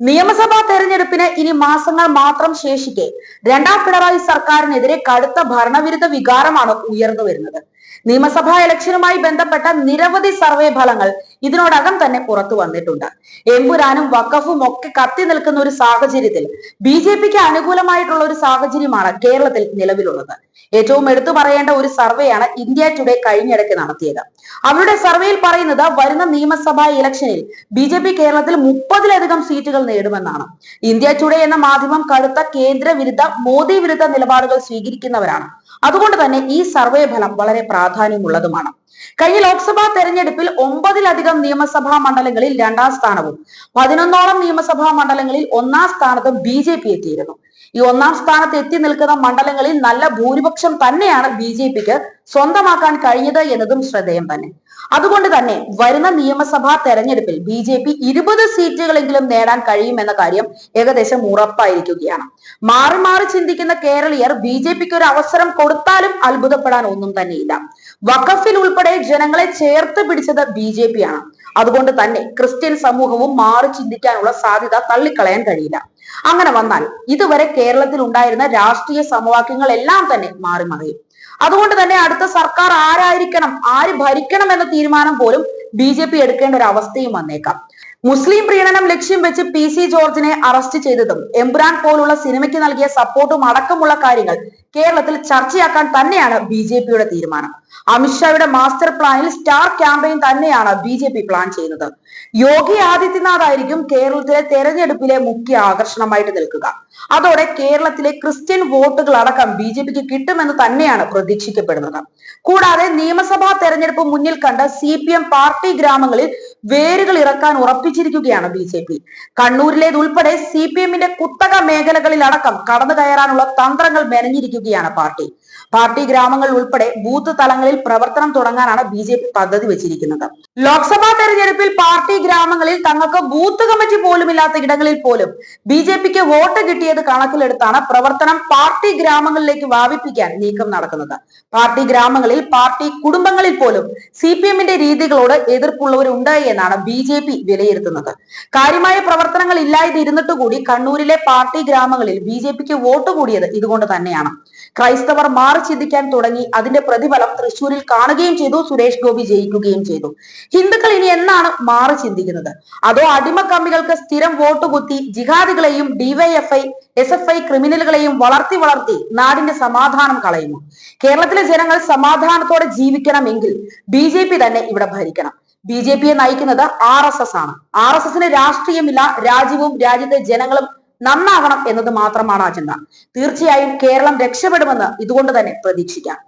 നിയമസഭാ തെരഞ്ഞെടുപ്പിന് ഇനി മാസങ്ങൾ മാത്രം ശേഷിക്കെ രണ്ടാം പിണറായി സർക്കാരിനെതിരെ കടുത്ത ഭരണവിരുദ്ധ വികാരമാണ് ഉയർന്നു വരുന്നത്. നിയമസഭാ ഇലക്ഷനുമായി ബന്ധപ്പെട്ട നിരവധി സർവേ ഫലങ്ങൾ ഇതിനോടകം തന്നെ പുറത്തു വന്നിട്ടുണ്ട്. എമ്പുരാനും വക്കഫും ഒക്കെ കത്തി നിൽക്കുന്ന ഒരു സാഹചര്യത്തിൽ ബി ജെ പിക്ക് അനുകൂലമായിട്ടുള്ള ഒരു സാഹചര്യമാണ് കേരളത്തിൽ നിലവിലുള്ളത്. ഏറ്റവും എടുത്തു പറയേണ്ട ഒരു സർവേയാണ് ഇന്ത്യ ടുഡേ കഴിഞ്ഞിടയ്ക്ക് നടത്തിയത്. അവരുടെ സർവേയിൽ പറയുന്നത് വരുന്ന നിയമസഭാ ഇലക്ഷനിൽ ബി ജെ പി കേരളത്തിൽ മുപ്പതിലധികം സീറ്റുകൾ നേടുമെന്നാണ്. ഇന്ത്യ ടുഡേ എന്ന മാധ്യമം കടുത്ത കേന്ദ്ര വിരുദ്ധ മോദി വിരുദ്ധ നിലപാടുകൾ സ്വീകരിക്കുന്നവരാണ്. അതുകൊണ്ട് തന്നെ ഈ സർവേ ഫലം വളരെ പ്രാധാന്യമുള്ളതുമാണ്. കഴിഞ്ഞ ലോക്സഭാ തെരഞ്ഞെടുപ്പിൽ ഒമ്പതിലധികം നിയമസഭാ മണ്ഡലങ്ങളിൽ രണ്ടാം സ്ഥാനവും പതിനൊന്നോളം നിയമസഭാ മണ്ഡലങ്ങളിൽ ഒന്നാം സ്ഥാനത്തും ബി ജെ പി എത്തിയിരുന്നു. ഈ ഒന്നാം സ്ഥാനത്ത് എത്തി നിൽക്കുന്ന മണ്ഡലങ്ങളിൽ നല്ല ഭൂരിപക്ഷം തന്നെയാണ് ബി ജെ പിക്ക് സ്വന്തമാക്കാൻ കഴിഞ്ഞത് എന്നതും ശ്രദ്ധേയം തന്നെ. അതുകൊണ്ട് തന്നെ വരുന്ന നിയമസഭാ തെരഞ്ഞെടുപ്പിൽ ബി ജെ പി ഇരുപത് സീറ്റുകളെങ്കിലും നേടാൻ കഴിയുമെന്ന കാര്യം ഏകദേശം ഉറപ്പായിരിക്കുകയാണ്. മാറി മാറി ചിന്തിക്കുന്ന കേരളീയർ ബി ജെ പിക്ക് ഒരു അവസരം കൊടുത്താലും അത്ഭുതപ്പെടാൻ ഒന്നും തന്നെയില്ല. വഖഫിൽ ഉൾപ്പെടെ ജനങ്ങളെ ചേർത്ത് പിടിച്ചത് ബി ജെ പി ആണ്. അതുകൊണ്ട് തന്നെ ക്രിസ്ത്യൻ സമൂഹവും മാറി ചിന്തിക്കാനുള്ള സാധ്യത തള്ളിക്കളയാൻ കഴിയില്ല. അങ്ങനെ വന്നാൽ ഇതുവരെ കേരളത്തിൽ ഉണ്ടായിരുന്ന രാഷ്ട്രീയ സമവാക്യങ്ങൾ എല്ലാം തന്നെ മാറി മറിയും അതുകൊണ്ട് തന്നെ അടുത്ത സർക്കാർ ആരായിരിക്കണം ആര് ഭരിക്കണം എന്ന തീരുമാനം പോലും ബി ജെ പി എടുക്കേണ്ട ഒരു അവസ്ഥയും വന്നേക്കാം. മുസ്ലിം പ്രീണനം ലക്ഷ്യം വെച്ച് പി സി ജോർജിനെ അറസ്റ്റ് ചെയ്തതും എംബ്രാൻ പോലുള്ള സിനിമയ്ക്ക് നൽകിയ സപ്പോർട്ടും അടക്കമുള്ള കാര്യങ്ങൾ കേരളത്തിൽ ചർച്ചയാക്കാൻ തന്നെയാണ് ബി ജെ പിയുടെ തീരുമാനം. അമിത്ഷായുടെ മാസ്റ്റർ പ്ലാനിൽ സ്റ്റാർ ക്യാമ്പയിൻ തന്നെയാണ് ബി ജെ പി പ്ലാൻ ചെയ്യുന്നത്. യോഗി ആദിത്യനാഥ് ആയിരിക്കും കേരളത്തിലെ തെരഞ്ഞെടുപ്പിലെ മുഖ്യ ആകർഷണമായിട്ട് നിൽക്കുക. അതോടെ കേരളത്തിലെ ക്രിസ്ത്യൻ വോട്ടുകൾ അടക്കം ബി ജെ പിക്ക് കിട്ടുമെന്ന് തന്നെയാണ് പ്രതീക്ഷിക്കപ്പെടുന്നത്. കൂടാതെ നിയമസഭാ തെരഞ്ഞെടുപ്പ് മുന്നിൽ കണ്ട് സി പി എം പാർട്ടി ഗ്രാമങ്ങളിൽ വേരുകൾ ഇറക്കാൻ ഉറപ്പിച്ചിരിക്കുകയാണ് ബി ജെ പി. കണ്ണൂരിലേതുൾപ്പെടെ സി പി എമ്മിന്റെ കുത്തക മേഖലകളിലടക്കം കടന്നു കയറാനുള്ള തന്ത്രങ്ങൾ മെനഞ്ഞിരിക്കുകയാണ് പാർട്ടി. പാർട്ടി ഗ്രാമങ്ങൾ ഉൾപ്പെടെ ബൂത്ത് തലങ്ങളിൽ പ്രവർത്തനം തുടങ്ങാനാണ് ബി ജെ പി പദ്ധതി വെച്ചിരിക്കുന്നത്. ലോക്സഭാ തെരഞ്ഞെടുപ്പിൽ പാർട്ടി ഗ്രാമങ്ങളിൽ തങ്ങൾക്ക് ബൂത്ത് കമ്മിറ്റി പോലും ഇല്ലാത്ത ഇടങ്ങളിൽ പോലും ബി ജെ പിക്ക് വോട്ട് കിട്ടിയത് കണക്കിലെടുത്താണ് പ്രവർത്തനം പാർട്ടി ഗ്രാമങ്ങളിലേക്ക് വ്യാപിപ്പിക്കാൻ നീക്കം നടക്കുന്നത്. പാർട്ടി ഗ്രാമങ്ങളിൽ പാർട്ടി കുടുംബങ്ങളിൽ പോലും സി പി എമ്മിന്റെ രീതികളോട് എതിർപ്പുള്ളവരുണ്ട് എന്നാണ് ബി ജെ പി വിലയിരുത്തുന്നത്. കാര്യമായ പ്രവർത്തനങ്ങൾ ഇല്ലാതിരുന്നിട്ട് കൂടി കണ്ണൂരിലെ പാർട്ടി ഗ്രാമങ്ങളിൽ ബി ജെ പിക്ക് വോട്ട് കൂടിയത് ഇതുകൊണ്ട് തന്നെയാണ്. ക്രൈസ്തവർ മാറി ചിന്തിക്കാൻ തുടങ്ങി. അതിന്റെ പ്രതിഫലം തൃശൂരിൽ കാണുകയും ചെയ്തു. സുരേഷ് ഗോപി ജയിക്കുകയും ചെയ്തു. ഹിന്ദുക്കൾ ഇനി എന്നാണ് മാറി ചിന്തിക്കുന്നത്? അതോ അടിമക്കമ്മികൾക്ക് സ്ഥിരം വോട്ട് കുത്തി ജിഹാദികളെയും ഡിവൈഎഫ്ഐ എസ് എഫ് ഐ ക്രിമിനലുകളെയും വളർത്തി വളർത്തി നാടിന്റെ സമാധാനം കളയുന്നു? കേരളത്തിലെ ജനങ്ങൾ സമാധാനത്തോടെ ജീവിക്കണമെങ്കിൽ ബി ജെ പി തന്നെ ഇവിടെ ഭരിക്കണം. ബി ജെ പിയെ നയിക്കുന്നത് ആർ എസ് എസ് ആണ്. ആർ എസ് എസിന് രാഷ്ട്രീയമില്ല. രാജ്യവും രാജ്യത്തെ ജനങ്ങളും നന്നാകണം എന്നത് മാത്രമാണ് അജണ്ട. തീർച്ചയായും കേരളം രക്ഷപ്പെടുമെന്ന് ഇതുകൊണ്ട് തന്നെ പ്രതീക്ഷിക്കാം.